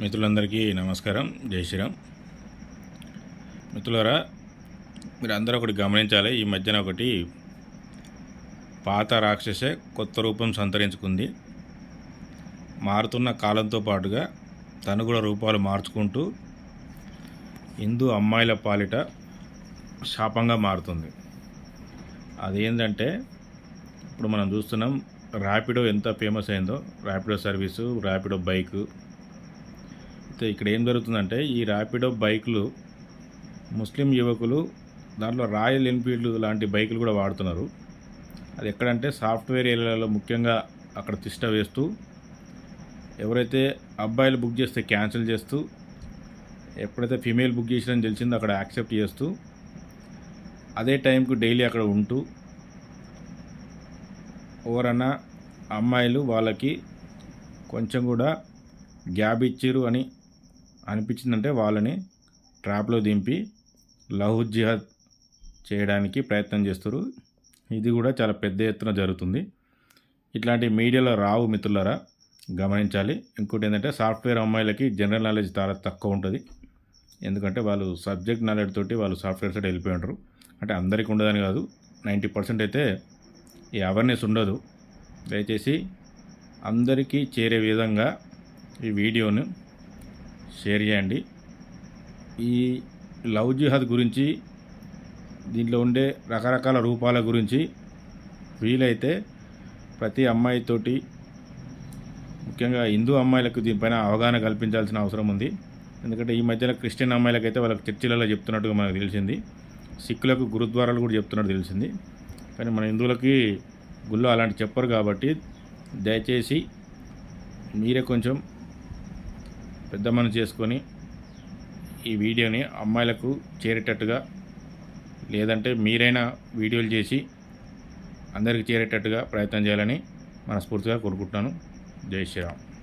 మిత్రులందరికీ నమస్కారం. జై శ్రీరామ్. మిత్రులారా మీరు అందరూ ఒకటి గమనించాలి. ఈ మధ్యన ఒకటి పాత రాక్షసే కొత్త రూపం సంతరించుకుంది. మారుతున్న కాలంతో పాటుగా తను కూడా రూపాలు మార్చుకుంటూ హిందూ అమ్మాయిల పాలిట శాపంగా మారుతుంది. అదేంటంటే ఇప్పుడు మనం చూస్తున్నాం ర్యాపిడో ఎంత ఫేమస్ అయిందో. ర్యాపిడో సర్వీసు ర్యాపిడో బైకు అయితే ఇక్కడ ఏం జరుగుతుందంటే ఈ ర్యాపిడో బైకులు ముస్లిం యువకులు దాంట్లో రాయల్ ఎన్ఫీల్డ్ లాంటి బైకులు కూడా వాడుతున్నారు. అది ఎక్కడంటే సాఫ్ట్వేర్ ఏరియాలలో ముఖ్యంగా అక్కడ తిష్ట వేస్తూ ఎవరైతే అబ్బాయిలు బుక్ చేస్తే క్యాన్సిల్ చేస్తూ ఎప్పుడైతే ఫీమేల్ బుక్ చేసినని తెలిసిందో అక్కడ యాక్సెప్ట్ చేస్తూ అదే టైంకు డైలీ అక్కడ ఉంటూ ఎవరన్నా అమ్మాయిలు వాళ్ళకి కొంచెం కూడా గ్యాప్ ఇచ్చారు అని అనిపించిందంటే వాళ్ళని ట్రాప్లో దింపి లహు జిహాద్ చేయడానికి ప్రయత్నం చేస్తారు. ఇది కూడా చాలా పెద్ద ఎత్తున జరుగుతుంది. ఇట్లాంటి మీడియాలో రావు మిత్రులరా గమనించాలి. ఇంకోటి ఏంటంటే సాఫ్ట్వేర్ అమ్మాయిలకి జనరల్ నాలెడ్జ్ చాలా తక్కువ ఉంటుంది. ఎందుకంటే వాళ్ళు సబ్జెక్ట్ నాలెడ్జ్ తోటి వాళ్ళు సాఫ్ట్వేర్ సైడ్ వెళ్ళిపోయి ఉంటారు. అంటే అందరికీ ఉండదని కాదు నైంటీ పర్సెంట్ అయితే ఈ అవేర్నెస్ ఉండదు. దయచేసి అందరికీ చేరే విధంగా ఈ వీడియోను షేర్ చేయండి. ఈ లవ్ జిహాద్ గురించి దీంట్లో ఉండే రకరకాల రూపాల గురించి వీలైతే ప్రతి అమ్మాయితోటి ముఖ్యంగా హిందూ అమ్మాయిలకు దీనిపైన అవగాహన కల్పించాల్సిన అవసరం ఉంది. ఎందుకంటే ఈ మధ్యలో క్రిస్టియన్ అమ్మాయిలకైతే వాళ్ళకి చర్చిలలో చెప్తున్నట్టుగా మనకు తెలిసింది. సిక్కులకు గురుద్వారాలు కూడా చెప్తున్నట్టు తెలిసింది. కానీ మన హిందువులకి గుళ్ళో అలాంటి చెప్పరు కాబట్టి దయచేసి మీరే కొంచెం పెద్ద చేసుకొని ఈ వీడియోని అమ్మాయిలకు చేరేటట్టుగా లేదంటే మీరైనా వీడియోలు చేసి అందరికీ చేరేటట్టుగా ప్రయత్నం చేయాలని మనస్ఫూర్తిగా కోరుకుంటున్నాను. జై శ్రీరామ్.